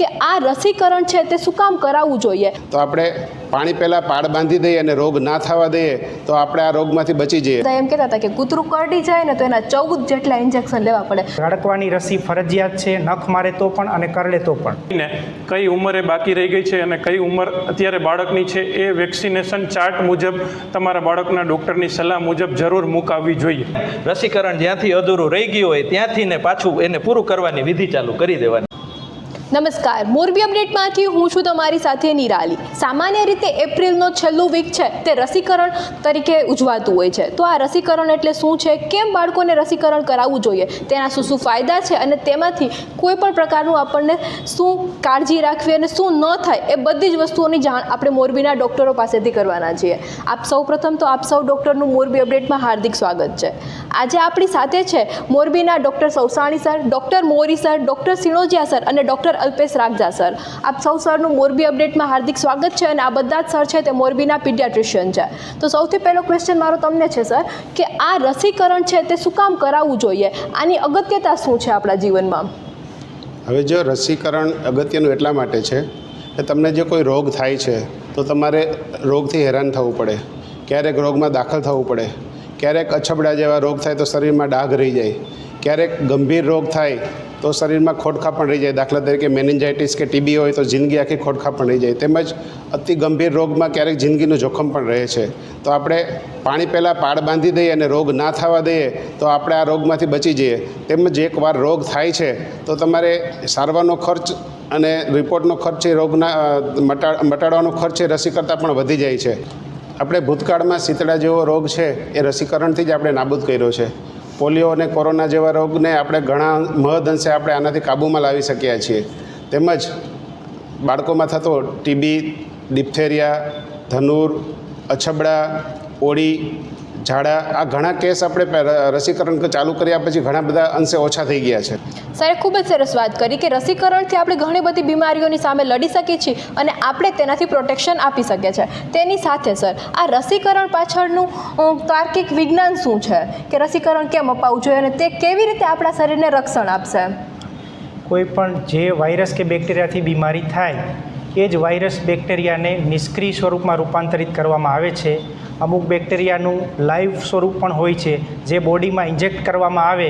કે આ રસીકરણ છે તે શું કામ કરાવવું જોઈએ? તો આપણે પાણી પહેલાં પાડ બાંધી દઈએ અને રોગ ના થવા દઈએ તો આપણે આ રોગમાંથી બચી જઈએ. એમ કહેતા હતા કે કૂતરું કરડી જાય ને તો એના ચૌદ જેટલા ઇન્જેક્શન લેવા પડે. રડકવાની રસી ફરજિયાત છે નખ મારે તો પણ અને કરડે તો પણ. ને કઈ ઉંમરે બાકી રહી ગઈ છે અને કઈ ઉંમર અત્યારે બાળકની છે એ વેક્સિનેશન ચાર્ટ મુજબ તમારા બાળકના ડૉક્ટરની સલાહ મુજબ જરૂર મુકાવવી જોઈએ. રસીકરણ જ્યાંથી અધૂરું રહી ગયું હોય ત્યાંથી ને પાછું એને પૂરું કરવાની વિધિ ચાલુ કરી દેવાની. નમસ્કાર. મોરબી અપડેટમાંથી હું છું તમારી સાથે નિરાલી. સામાન્ય રીતે એપ્રિલનો છેલ્લું વીક છે તે રસીકરણ તરીકે ઉજવાતું હોય છે. તો આ રસીકરણ એટલે શું છે? કેમ બાળકોને રસીકરણ કરાવવું જોઈએ? તેના શું શું ફાયદા છે? અને તેમાંથી કોઈ પણ પ્રકારનું આપણને શું કાળજી રાખવી અને શું ન થાય એ બધી જ વસ્તુઓની જાણ આપણે મોરબીના ડૉક્ટરો પાસેથી કરવાના છીએ. આપ સૌ પ્રથમ તો આપ સૌ ડૉક્ટરનું મોરબી અપડેટમાં હાર્દિક સ્વાગત છે. આજે આપણી સાથે છે મોરબીના doctor Sausani sir, doctor Mori sir, doctor Sinojiya sir અને ડૉક્ટર અલ્પેશ રાખજા સર. આપ સૌ સરનું મોરબી અપડેટમાં હાર્દિક સ્વાગત છે અને આ બધા જ સર છે તે મોરબીના પીડિયાટ્રિશિયન છે. તો સૌથી પહેલો ક્વેશ્ચન મારો તમને છે, સર, કે આ રસીકરણ છે તે શું કામ કરાવવું જોઈએ? આની અગત્યતા શું છે આપણા જીવનમાં? હવે જો રસીકરણ અગત્યનું એટલા માટે છે કે તમને જે કોઈ રોગ થાય છે, તો તમારે રોગથી હેરાન થવું પડે. ક્યારેક રોગમાં દાખલ થવું પડે. ક્યારેક અછબડા જેવા રોગ થાય તો શરીરમાં ડાઘ રહી જાય. ક્યારેક ગંભીર રોગ થાય તો શરીરમાં ખોડખા પણ રહી જાય. દાખલા તરીકે મેનેન્જાઇટિસ કે ટીબી હોય તો જિંદગી આખી ખોડખા પણ રહી જાય. તેમજ અતિ ગંભીર રોગમાં ક્યારેક જિંદગીનું જોખમ પણ રહે છે. તો આપણે પાણી પહેલાં પાડ બાંધી દઈએ અને રોગ ના થવા દઈએ તો આપણે આ રોગમાંથી બચી જઈએ. તેમજ એકવાર રોગ થાય છે તો તમારે સારવારનો ખર્ચ અને રિપોર્ટનો ખર્ચ એ રોગના મટા, મટાડવાનો ખર્ચ એ રસી કરતાં પણ વધી જાય છે. આપણે ભૂતકાળમાં શીતળા જેવો રોગ છે એ રસીકરણથી જ આપણે નાબૂદ કર્યો છે. પોલિયો અને કોરોના જેવા રોગને આપણે ઘણા મહદઅંશે આપણે આનાથી કાબૂમાં લાવી શક્યા છીએ. તેમજ બાળકોમાં થતો ટીબી, ડિપ્થેરિયા, ધનુર, અછબડા, ઓળી ઝાડા આ ઘણા કેસ આપણે રસીકરણ ચાલુ કર્યા પછી ઘણા બધા અંશે ઓછા થઈ ગયા છે. સર ખૂબ જ સરસ વાત કરી કે રસીકરણથી આપણે ઘણી બધી બીમારીઓની સામે લડી શકીએ છીએ અને આપણે તેનાથી પ્રોટેક્શન આપી શકીએ છીએ. તેની સાથે સર આ રસીકરણ પાછળનું તાર્કિક વિજ્ઞાન શું છે? કે રસીકરણ કેમ અપાવવું જોઈએ અને તે કેવી રીતે આપણા શરીરને રક્ષણ આપશે? કોઈ પણ જે વાયરસ કે બેક્ટેરિયાથી બીમારી થાય એ જ વાયરસ બેક્ટેરિયાને નિષ્ક્રિય સ્વરૂપમાં રૂપાંતરિત કરવામાં આવે છે. અમુક બેક્ટેરિયાનું લાઈવ સ્વરૂપ પણ હોય છે, જે બોડીમાં ઇન્જેક્ટ કરવામાં આવે,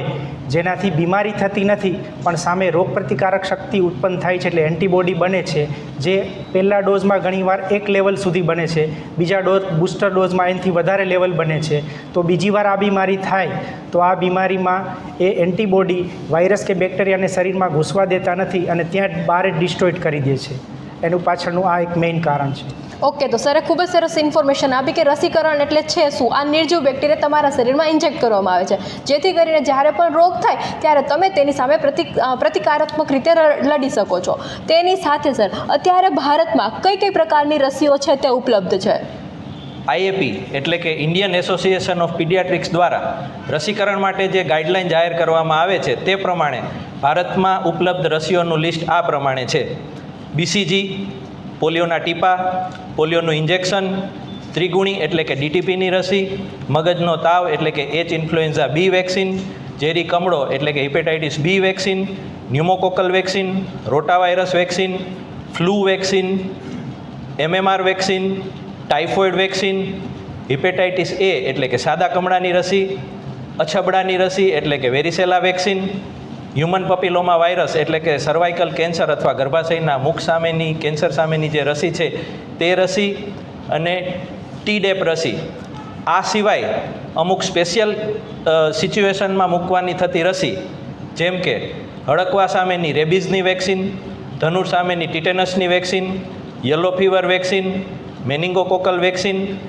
જેનાથી બીમારી થતી નથી, પણ સામે રોગપ્રતિકારક શક્તિ ઉત્પન્ન થાય છે એટલે એન્ટીબોડી બને છે, જે પહેલા ડોઝમાં ઘણીવાર એક લેવલ સુધી બને છે, બીજા ડોઝ, બૂસ્ટર ડોઝમાં એનાથી વધારે લેવલ બને છે. તો બીજી વાર આ બીમારી થાય, તો આ બીમારીમાં એ એન્ટીબોડી વાયરસ કે બેક્ટેરિયાને શરીરમાં ઘૂસવા દેતા નથી અને ત્યાં જ બહાર ડિસ્ટ્રોઇડ કરી દે છે. એનું પાછળનું આ એક મેઇન કારણ છે. ઓકે તો સરે ખૂબ જ સરસ ઇન્ફોર્મેશન આપી કે રસીકરણ એટલે છે શું? આ નિર્જીવ બેક્ટેરિયા તમારા શરીરમાં ઇન્જેક્ટ કરવામાં આવે છે. જેથી કરીને જ્યારે પણ રોગ થાય ત્યારે તમે તેની સામે પ્રતિ પ્રતિકારાત્મક રીતે લડી શકો છો. તેની સાથે સર અત્યારે ભારતમાં કઈ કઈ પ્રકારની રસીઓ છે તે ઉપલબ્ધ છે? આઈએપી એટલે કે ઇન્ડિયન એસોસિએશન ઓફ પીડિયાટ્રિક્સ દ્વારા રસીકરણ માટે જે ગાઈડલાઇન જાહેર કરવામાં આવે છે તે પ્રમાણે ભારતમાં ઉપલબ્ધ રસીઓનું લિસ્ટ આ પ્રમાણે છે. બીસીજી પોલિયોના ટીપા, પોલિયોનું ઇન્જેક્શન, ત્રિગુણી એટલે કે ડીટીપીની રસી, મગજનો તાવ એટલે કે એચ ઇન્ફ્લુએન્ઝા બી વેક્સિન ઝેરી કમળો એટલે કે hepatitis B vaccine pneumococcal vaccine rotavirus vaccine flu vaccine MMR vaccine typhoid vaccine hepatitis A એટલે કે સાદા કમળાની રસી, અછબડાની રસી એટલે કે varicella vaccine human papilloma virus એટલે કે સર્વાઇકલ કેન્સર અથવા ગર્ભાશયના મુખ સામેની કેન્સર સામેની જે રસી છે, તે રસી અને ટીડેપ રસી. આ સિવાય અમુક સ્પેશિયલ સિચ્યુએશનમાં મૂકવાની થતી રસી, જેમ કે હડકવા સામેની રેબીઝની વેક્સિન, ધનુર સામેની ટીટેનસની vaccine, yellow fever vaccine, meningococcal vaccine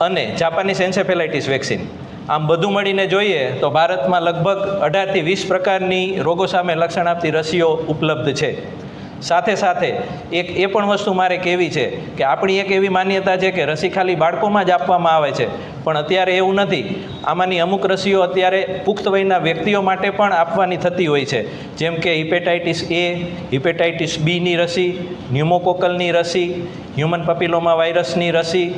અને જાપાનીસ એન્સેફેલાઇટિસ વેક્સિન. આમ બધું મળીને જોઈએ તો ભારતમાં લગભગ અઢારથી વીસ પ્રકારની રોગો સામે લક્ષણ આપતી રસીઓ ઉપલબ્ધ છે. સાથે સાથે એક એ પણ વસ્તુ મારે કહેવી છે કે આપણી એક એવી માન્યતા છે કે રસી ખાલી બાળકોમાં જ આપવામાં આવે છે, પણ અત્યારે એવું નથી. આમાંની અમુક રસીઓ અત્યારે પુખ્ત વયના વ્યક્તિઓ માટે પણ આપવાની થતી હોય છે. જેમ કે હિપેટાઇટિસ એ, હિપેટાઇટિસ બીની રસી, ન્યુમોકોકલની રસી, હ્યુમન પપિલોમા વાયરસની રસી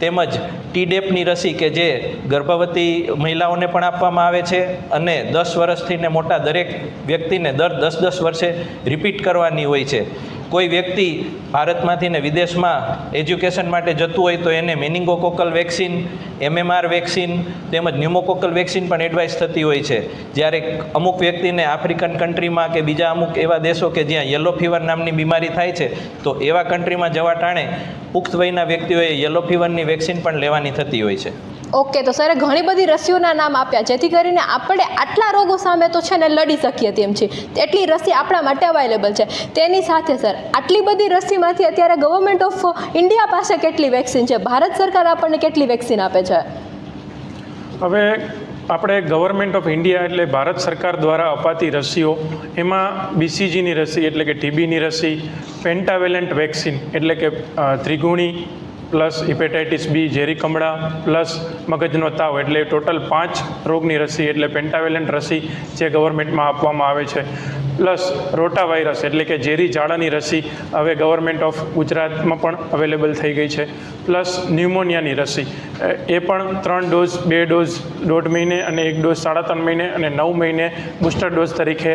તેમજ ટીડેપની રસી કે જે ગર્ભવતી મહિલાઓને પણ આપવામાં આવે છે અને દસ વર્ષથી ને મોટા દરેક વ્યક્તિને દર દસ દસ વર્ષે રિપીટ કરવાની હોય છે. કોઈ વ્યક્તિ ભારતમાંથી ને વિદેશમાં એજ્યુકેશન માટે જતું હોય તો એને મેનિંગોકોકલ વેક્સિન, એમએમઆર વેક્સિન તેમજ ન્યુમોકોકલ વેક્સિન પણ એડવાઇસ થતી હોય છે. જ્યારે અમુક વ્યક્તિને આફ્રિકન કન્ટ્રીમાં કે બીજા અમુક એવા દેશો કે જ્યાં યલો ફીવર નામની બીમારી થાય છે, તો એવા કન્ટ્રીમાં જવા ટાણે પુખ્ત વયના વ્યક્તિઓએ યલો ફીવરની વેક્સિન પણ લેવાની થતી હોય છે. ઓકે, તો સરે ઘણી બધી રસીઓના નામ આપ્યા, જેથી કરીને આપણે આટલા રોગો સામે તો છે ને લડી શકીએ તેમ છે. એટલી રસી આપણા માટે અવેલેબલ છે. તેની સાથે સર, આટલી બધી રસીમાંથી અત્યારે ગવર્મેન્ટ ઓફ ઇન્ડિયા પાસે કેટલી વેક્સિન છે? ભારત સરકાર આપણને કેટલી વેક્સિન આપે છે? હવે આપણે ગવર્મેન્ટ ઓફ ઇન્ડિયા એટલે ભારત સરકાર દ્વારા અપાતી રસીઓ, એમાં બીસીજીની રસી એટલે કે ટીબીની રસી પેન્ટાવેલેન્ટ વેક્સિન એટલે કે ત્રિગુણી પ્લસ હિપેટાઇટિસ બી, ઝેરી કમળા, પ્લસ મગજનો તાવ, એટલે ટોટલ પાંચ રોગની રસી, એટલે પેન્ટાવેલેન્ટ રસી જે ગવર્મેન્ટમાં આપવામાં આવે છે. પ્લસ રોટા વાયરસ એટલે કે ઝેરી ઝાડાની રસી હવે ગવર્મેન્ટ ઓફ ગુજરાતમાં પણ અવેલેબલ થઈ ગઈ છે. પ્લસ ન્યુમોનિયાની રસી એ પણ ત્રણ ડોઝ, બે ડોઝ દોઢ મહિને અને એક ડોઝ સાડા ત્રણ મહિને અને નવ મહિને બુસ્ટર ડોઝ તરીકે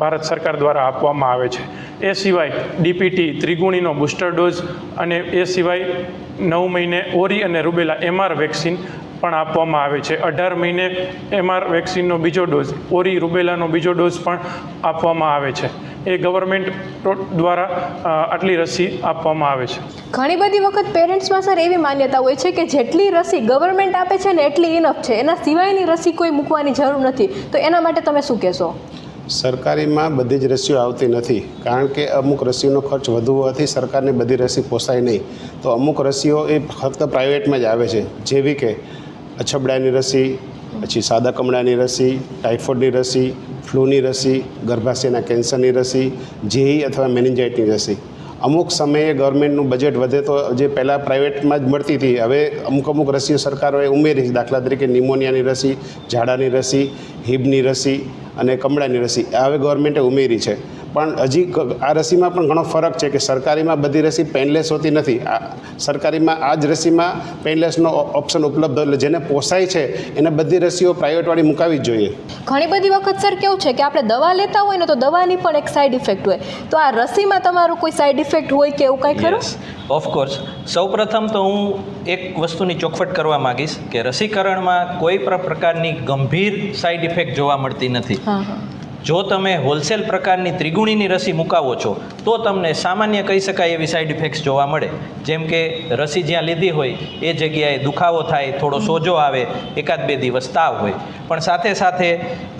ભારત સરકાર દ્વારા આપવામાં આવે છે. એ સિવાય ડીપીટી ત્રિગુણીનો બુસ્ટર ડોઝ અને એ સિવાય નવ મહિને ઓરી અને રૂબેલા એમઆર વેક્સિન પણ આપવામાં આવે છે. અઢાર મહિને એમઆર વેક્સિનનો બીજો ડોઝ, ઓરી રૂબેલાનો બીજો ડોઝ પણ આપવામાં આવે છે. એ ગવર્મેન્ટ દ્વારા આટલી રસી આપવામાં આવે છે. ઘણી બધી વખત પેરેન્ટ્સમાં સર એવી માન્યતા હોય છે કે જેટલી રસી ગવર્મેન્ટ આપે છે ને એટલી ઇનફ છે. એના સિવાયની રસી કોઈ મૂકવાની જરૂર નથી. તો એના માટે તમે શું કહેશો? સરકારીમાં બધી જ રસીઓ આવતી નથી. કારણ કે અમુક રસીઓનો ખર્ચ વધુ હોવાથી સરકારને બધી રસી પોસાય નહીં. તો અમુક રસીઓ એ ફક્ત પ્રાઇવેટમાં જ આવે છે. જેવી કે અછબડાની રસી પછી સાદા કમળાની રસી ટાઇફોઇડની રસી ફ્લૂની રસી, ગર્ભાશયના કેન્સરની રસી, જેઈ અથવા મેનિન્જાઇટની રસી. અમુક સમયે ગવર્મેન્ટનું બજેટ વધે તો જે પહેલાં પ્રાઇવેટમાં જ મળતી હતી, હવે અમુક અમુક રસીઓ સરકારોએ ઉમેરી છે. દાખલા તરીકે નિમોનિયાની રસી, ઝાડાની રસી, હિબની રસી અને કમળાની રસી હવે ગવર્મેન્ટે ઉમેરી છે. પણ હજી આ રસીમાં પણ ઘણો ફરક છે કે સરકારીમાં બધી રસી પેનલેસ હોતી નથી. આ સરકારીમાં આ જ રસીમાં પેનલેસનો ઓપ્શન ઉપલબ્ધ એટલે જેને પોસાય છે એને બધી રસીઓ પ્રાઇવેટવાળી મુકાવી જ જોઈએ. ઘણી બધી વખત સર કેવું છે કે આપણે દવા લેતા હોય ને તો દવાની પણ એક સાઈડ ઇફેક્ટ હોય. તો આ રસીમાં તમારું કોઈ સાઈડ ઇફેક્ટ હોય કે એવું કાંઈ ખરું? ઓફકોર્સ સૌપ્રથમ તો હું એક વસ્તુની ચોખવટ કરવા માગીશ કે રસીકરણમાં કોઈ પણ પ્રકારની ગંભીર સાઈડ ઇફેક્ટ જોવા મળતી નથી. જો તમે હોલસેલ પ્રકારની ત્રિગુણીની રસી મુકાવો છો, તો તમને સામાન્ય કહી શકાય એવી સાઈડ ઇફેક્ટ્સ જોવા મળે. જેમ કે રસી જ્યાં લીધી હોય, એ જગ્યાએ દુખાવો થાય, થોડો સોજો આવે, એકાદ બે દિવસ તાવ હોય. પણ સાથે સાથે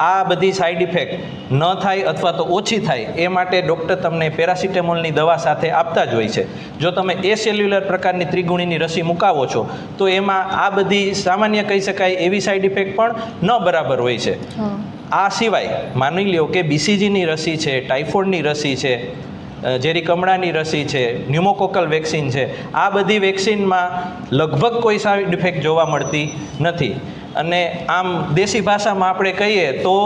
આ બધી સાઈડ ઇફેક્ટ ન થાય અથવા તો ઓછી થાય, એ માટે ડૉક્ટર તમને પેરાસિટેમોલની દવા સાથે આપતા જ હોય છે. જો તમે એ સેલ્યુલર પ્રકારની ત્રિગુણીની રસી મુકાવો છો, તો એમાં આ બધી સામાન્ય કહી શકાય એવી સાઈડ ઇફેક્ટ પણ ન બરાબર હોય છે. આ સિવાય માની લ્યો કે બીસીજીની રસી છે, ટાઇફોઇડની રસી છે ઝેરી કમળાની રસી છે ન્યુમોકોકલ વેક્સિન છે, આ બધી વેક્સિનમાં લગભગ કોઈ સાઈડ ઇફેક્ટ જોવા મળતી નથી. અને આમ દેશી ભાષામાં આપણે કહીએ તો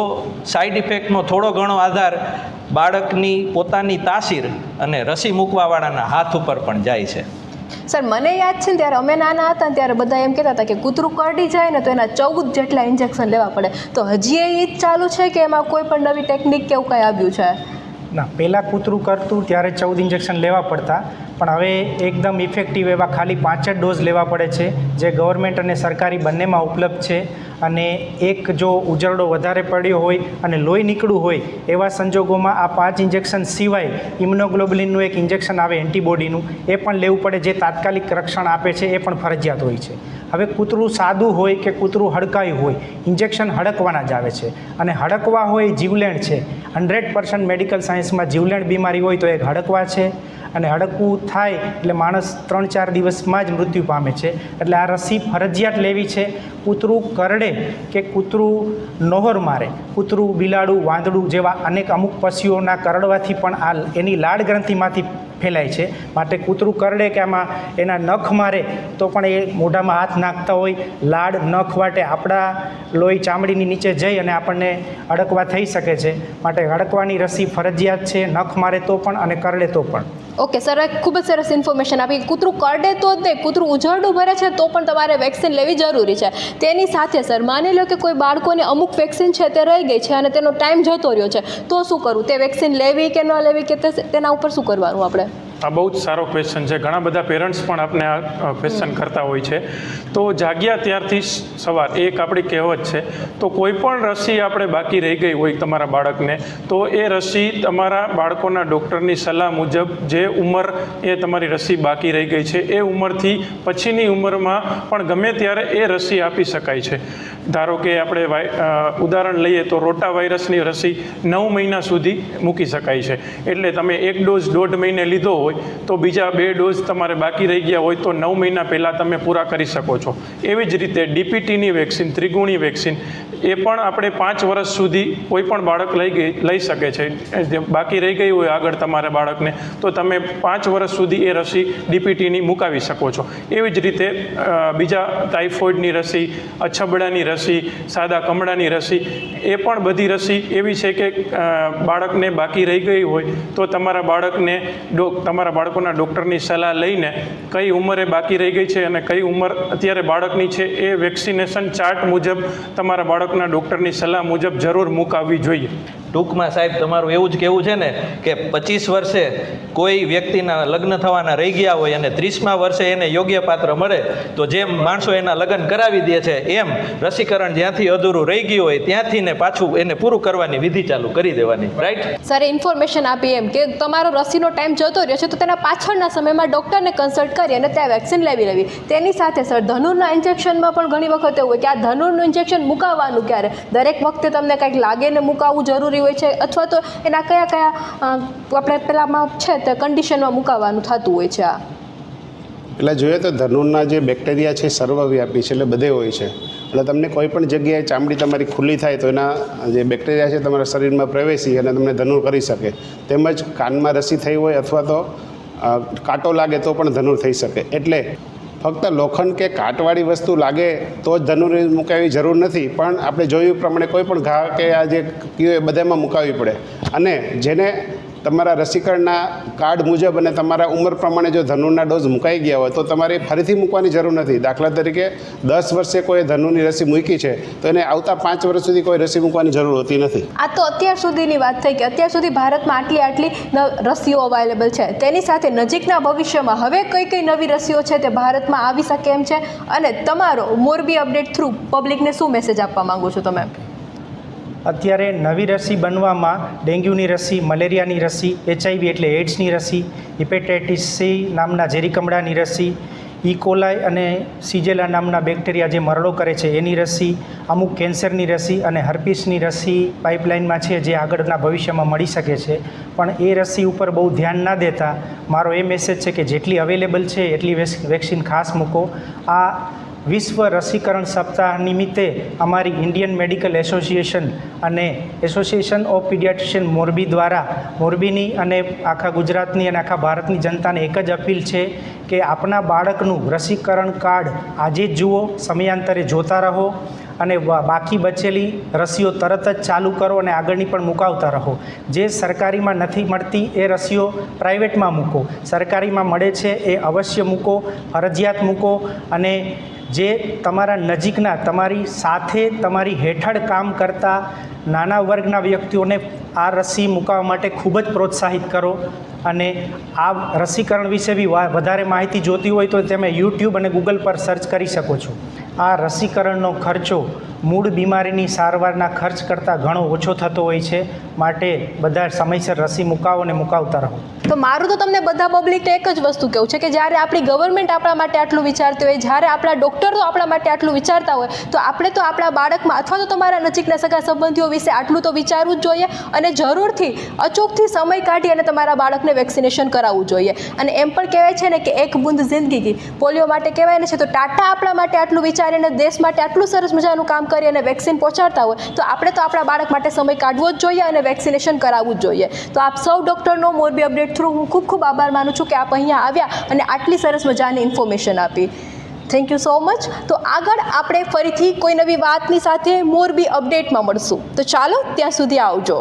સાઈડ ઇફેક્ટનો થોડો ઘણો આધાર બાળકની પોતાની તાસીર અને રસી મૂકવાવાળાના હાથ ઉપર પણ જાય છે. સર, મને યાદ છે ને ત્યારે અમે નાના હતા ત્યારે બધા એમ કહેતા હતા કે કૂતરું કરડી જાય ને તો એના ચૌદ જેટલા ઇન્જેક્શન લેવા પડે. તો હજી એ જ ચાલુ છે કે એમાં કોઈ પણ નવી ટેકનિક કે એવું કંઈ આવ્યું છે? ના, પહેલાં કૂતરું કરતું, ત્યારે ચૌદ ઇન્જેક્શન લેવા પડતા. પણ હવે એકદમ ઇફેક્ટિવ એવા ખાલી પાંચ જ ડોઝ લેવા પડે છે, જે ગવર્મેન્ટ અને સરકારી બંનેમાં ઉપલબ્ધ છે. અને એક જો ઉજરડો વધારે પડ્યો હોય અને લોહી નીકળવું હોય, એવા સંજોગોમાં આ પાંચ ઇન્જેક્શન સિવાય ઇમ્યુનોગ્લોબલિનનું એક ઇન્જેક્શન આવે એન્ટીબોડીનું, એ પણ લેવું પડે જે તાત્કાલિક રક્ષણ આપે છે, એ પણ ફરજિયાત હોય છે. હવે કૂતરું સાદું હોય કે કૂતરું હડકાયું હોય ઇન્જેક્શન હડકવાના જ આવે છે. અને હડકવા હોય જીવલેણ છે. હંડ્રેડ પર્સન્ટ મેડિકલ સાયન્સમાં જીવલેણ બીમારી હોય તો એક હડકવા છે. અને હડકવું થાય એટલે માણસ ત્રણ ચાર દિવસમાં જ મૃત્યુ પામે છે. એટલે આ રસી ફરજિયાત લેવી છે. કૂતરું કરડે કે કૂતરું નોહર મારે. કૂતરું બિલાડું, વાંદડું જેવા અનેક અમુક પશુઓના કરડવાથી પણ આ એની લાળ ગ્રંથિમાંથી ફેલાય છે. માટે કૂતરું કરડે કે આમાં એના નખ મારે, તો પણ એ મોઢામાં હાથ નાખતા હોય. લાડ, નખ વાટે આપણા લોહી ચામડીની નીચે જઈ અને આપણને અડકવા થઈ શકે છે. માટે અડકવાની રસી ફરજિયાત છે, નખ મારે તો પણ અને કરડે તો પણ. ઓકે, સર ખૂબ જ સરસ ઇન્ફોર્મેશન આપી. કૂતરું કરડે તો જ નહીં, કૂતરું ઉજરડું ભરે છે તો પણ તમારે વેક્સિન લેવી જરૂરી છે. તેની સાથે, સર, માની લો કે કોઈ બાળકોને અમુક વેક્સિન છે તે રહી ગઈ છે અને તેનો ટાઈમ જતો રહ્યો છે, તો શું કરવું? તે વેક્સિન લેવી કે ન લેવી કે તેના ઉપર શું કરવાનું આપણે? આ બહુ જ સારો ક્વેશ્ચન છે. ઘણા બધા પેરેન્ટ્સ પણ આપને આ ક્વેશ્ચન કરતા હોય છે. તો જાગ્યા ત્યારથી સવાર એક આપણી કહેવત છે. તો કોઈ પણ રસી આપણે બાકી રહી ગઈ હોય તમારા બાળકને, તો એ રસી તમારા બાળકોના ડૉક્ટરની સલાહ મુજબ જે ઉંમર એ તમારી રસી બાકી રહી ગઈ છે, એ ઉંમરથી પછીની ઉંમરમાં પણ ગમે ત્યારે એ રસી આપી શકાય છે. ધારો કે આપણે ઉદાહરણ લઈએ તો રોટા વાયરસની રસી નવ મહિના સુધી મૂકી શકાય છે. એટલે તમે એક ડોઝ દોઢ મહિને લીધો હોય તો બીજા બે ડોઝ તમારે બાકી રહી ગયા હોય તો નવ મહિના પહેલાં તમે પૂરા કરી શકો છો. એવી જ રીતે ડીપીટીની વેક્સિન, ત્રિગુણી વેક્સિન, એ પણ આપણે પાંચ વર્ષ સુધી કોઈ પણ બાળક લઈ ગઈ, લઈ શકે છે. બાકી રહી ગઈ હોય આગળ તમારા બાળકને, તો તમે પાંચ વર્ષ સુધી એ રસી ડીપીટીની મુકાવી શકો છો. એવી જ રીતે બીજા ટાઇફોઇડની રસી, અછબડાની રસી, સાદા કમળાની રસી, એ પણ બધી રસી એવી છે કે બાળકને બાકી રહી ગઈ હોય તો તમારા બાળકને ડો, તમારા બાળકોના ડૉક્ટરની સલાહ લઈને કઈ ઉંમરે બાકી રહી ગઈ છે અને કઈ ઉંમર અત્યારે બાળકની છે એ વેક્સિનેશન ચાર્ટ મુજબ તમારા બાળકના ડૉક્ટરની સલાહ મુજબ જરૂર મુકાવવી જોઈએ. ટૂંકમાં સાહેબ, તમારું એવું જ કહેવું છે ને કે પચીસ વર્ષે કોઈ વ્યક્તિના લગ્ન થવાના રહી ગયા હોય અને ત્રીસમા વર્ષે એને યોગ્ય પાત્ર મળે, તો જેમ માણસો એના લગ્ન કરાવી દે છે, એમ રસીકરણ જ્યાંથી અધૂરું રહી ગયું હોય, ત્યાંથી ને પાછું એને પૂરું કરવાની વિધિ ચાલુ કરી દેવાની. રાઈટ સર ઇન્ફોર્મેશન આપી એમ કે તમારો રસીનો ટાઈમ જતો રહ્યો છે, તો તેના પાછળના સમયમાં ડૉક્ટરને કન્સલ્ટ કરી અને ત્યાં વેક્સિન લેવી લેવી તેની સાથે સર ધનુરના ઇન્જેક્શનમાં પણ ઘણી વખત એવું હોય કે આ ધનુરનું ઇન્જેક્શન મુકાવવાનું ક્યારે? દરેક વખતે તમને કંઈક લાગે ને મુકાવવું જરૂરી હોય છે અથવા તો એના કયા કયા આપણે પેલામાં છે તે કન્ડિશનમાં મુકાવવાનું થતું હોય છે આ? એટલે જોઈએ તો ધનુરના જે બેક્ટેરિયા છે સર્વવ્યાપી છે એટલે બધે હોય છે. એટલે તમને કોઈ પણ જગ્યાએ ચામડી તમારી ખુલ્લી થાય તો એના જે બેક્ટેરિયા છે તમારા શરીરમાં પ્રવેશી અને તમને ધનુર કરી શકે. તેમજ કાનમાં રસી થઈ હોય અથવા તો કાંટો લાગે તો પણ ધનુર થઈ શકે. એટલે ફક્ત લોખંડ કે કાટવાળી વસ્તુ લાગે તો જ ધનુર મુકાવી જરૂર નથી, પણ આપણે જોયું પ્રમાણે કોઈ પણ ઘા કે આ જે કીઓ એ બધામાં મુકાવવી પડે. અને જેને તમારા રસીકરણના કાર્ડ મુજબ અને તમારા ઉંમર પ્રમાણે જો ધનુના ડોઝ મુકાઈ ગયા હોય, તો તમારે ફરીથી મૂકવાની જરૂર નથી. દાખલા તરીકે, દસ વર્ષે કોઈ ધનુની રસી મૂકી છે, તો એને આવતા પાંચ વર્ષ સુધી કોઈ રસી મૂકવાની જરૂર હોતી નથી. આ તો અત્યાર સુધીની વાત થઈ કે અત્યાર સુધી ભારતમાં આટલી આટલી રસીઓ અવેલેબલ છે. તેની સાથે નજીકના ભવિષ્યમાં હવે કઈ કઈ નવી રસીઓ છે તે ભારતમાં આવી શકે એમ છે? અને તમારો મોરબી અપડેટ થ્રુ પબ્લિકને શું મેસેજ આપવા માંગુ છો તમે? અત્યારે નવી રસી બનવામાં ડેન્ગ્યુની રસી, મલેરિયાની રસી, એચઆઈવી એટલે એડ્સની રસી, હિપેટાઇટિસ સી નામના ઝેરીકમડાની રસી ઇકોલાઈ અને સિજેલા નામના બેક્ટેરિયા જે મરડો કરે છે એની રસી, અમુક કેન્સરની રસી અને હર્પિસની રસી પાઇપલાઇનમાં છે જે આગળના ભવિષ્યમાં મળી શકે છે. પણ એ રસી ઉપર બહુ ધ્યાન ના દેતા મારો એ મેસેજ છે કે જેટલી અવેલેબલ છે એટલી વેક્સિન ખાસ મૂકો. આ વિશ્વ રસીકરણ સપ્તાહ નિમિત્તે અમારી ઇન્ડિયન મેડિકલ એસોસિએશન અને એસોસિએશન ઓફ પીડિયાટ્રિશિયન મોરબી દ્વારા મોરબીની અને આખા ગુજરાતની અને આખા ભારતની જનતાને એક જ અપીલ છે કે આપના બાળકનું રસીકરણ કાર્ડ આજે જ જુઓ, સમયાંતરે જોતા રહો. અને બાકી બચેલી રસીઓ તરત જ ચાલુ કરો અને આગળની પણ મુકાવતા રહો. જે સરકારીમાં નથી મળતી એ રસીઓ પ્રાઇવેટમાં મૂકો. સરકારીમાં મળે છે એ અવશ્ય મૂકો, ફરજિયાત મૂકો અને જે તમારા નજીકના, તમારી સાથે, તમારી હેઠળ કામ કરતા નાના વર્ગના વ્યક્તિઓને આ રસી મૂકવા માટે ખૂબ જ પ્રોત્સાહિત કરો અને આ રસીકરણ વિશે બી વધારે માહિતી જોતી હોય તો તમે યુટ્યુબ અને ગૂગલ પર સર્ચ કરી શકો છો. આ રસીકરણનો ખર્ચો મૂળ બીમારીની સારવારના ખર્ચ કરતાં ઘણો ઓછો થતો હોય છે, માટે બધા સમયસર રસી મુકાવો અને મુકાવતા રહો. તો મારું તો તમને બધા પબ્લિક એક જ વસ્તુ કહેવું છે કે જ્યારે આપણી ગવર્મેન્ટ આપણા માટે આટલું વિચારતી હોય, જ્યારે આપણા ડૉક્ટરો આપણા માટે આટલું વિચારતા હોય, તો આપણે તો આપણા બાળકમાં અથવા તો તમારા નજીકના સગા સંબંધીઓ વિશે આટલું તો વિચારવું જ જોઈએ અને જરૂરથી અચૂકથી સમય કાઢી અને તમારા બાળકને વેક્સિનેશન કરાવવું જોઈએ. અને એમ પણ કહેવાય છે ને કે એક બુંદ જિંદગી પોલિયો માટે કહેવાય ને છે, તો ટાટા આપણા માટે આટલું વિચારીને દેશ માટે આટલું સરસ મજાનું કામ કરી અને વેક્સિન પહોંચાડતા હોય, તો આપણે તો આપણા બાળક માટે સમય કાઢવો જ જોઈએ અને વેક્સિનેશન કરાવવું જ જોઈએ. તો આપ સૌ ડૉક્ટરનો મોરબી અપડેટ થ્રુ હું ખૂબ ખૂબ આભાર માનું છું કે આપ અહીંયા આવ્યા અને આટલી સરસ મજાની ઇન્ફોર્મેશન આપી. થેન્ક યુ સો મચ તો આગળ આપણે ફરીથી કોઈ નવી વાતની સાથે મોરબી અપડેટમાં મળશું. તો ચાલો, ત્યાં સુધી આવજો.